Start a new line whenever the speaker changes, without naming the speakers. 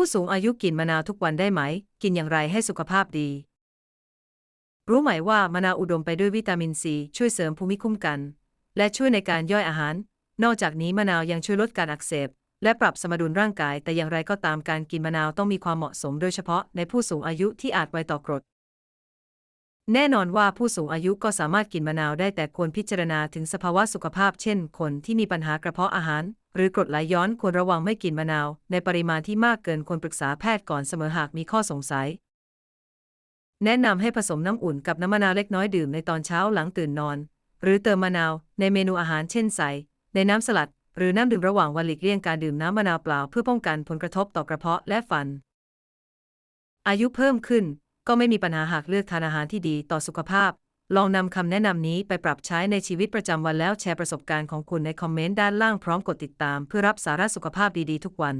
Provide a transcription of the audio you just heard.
ผู้สูงอายุกินมะนาวทุกวันได้ไหม กินอย่างไรให้สุขภาพดี รู้ไหมว่ามะนาวอุดมไปด้วยวิตามินซีช่วยเสริมภูมิคุ้มกัน และช่วยในการย่อยอาหาร นอกจากนี้มะนาวยังช่วยลดการอักเสบ และปรับสมดุลร่างกาย แต่อย่างไรก็ตามการกินมะนาวต้องมีความเหมาะสมโดยเฉพาะในผู้สูงอายุที่อาจไวต่อกรด แน่นอนว่าผู้สูงอายุก็สามารถกินมะนาวได้แต่ควรพิจารณาถึงสภาวะสุขภาพ เช่น คนที่มีปัญหากระเพาะอาหาร หรือกรดไหลย้อนควรระวังไม่กินมะนาว ในปริมาณที่มากเกินควรปรึกษาแพทย์ก่อนเสมอหากมีข้อสงสัย แนะนำให้ผสมน้ำอุ่นกับน้ำมะนาวเล็กน้อยดื่มในตอนเช้าหลังตื่นนอน หรือเติมมะนาวในเมนูอาหารเช่นใส่ในน้ำสลัด หรือน้ำดื่มระหว่างวันหลีกเลี่ยงการดื่มน้ำมะนาวเปล่าเพื่อป้องกันผลกระทบต่อกระเพาะและฟัน อายุเพิ่มขึ้น ก็ไม่มีปัญหาหากเลือกทานอาหารที่ดีต่อสุขภาพ ลองนำคำแนะนำนี้ไปปรับใช้ในชีวิตประจำวันแล้วแชร์ประสบการณ์ของคุณในคอมเมนต์ด้านล่างพร้อมกดติดตามเพื่อรับสาระสุขภาพดีๆทุกวัน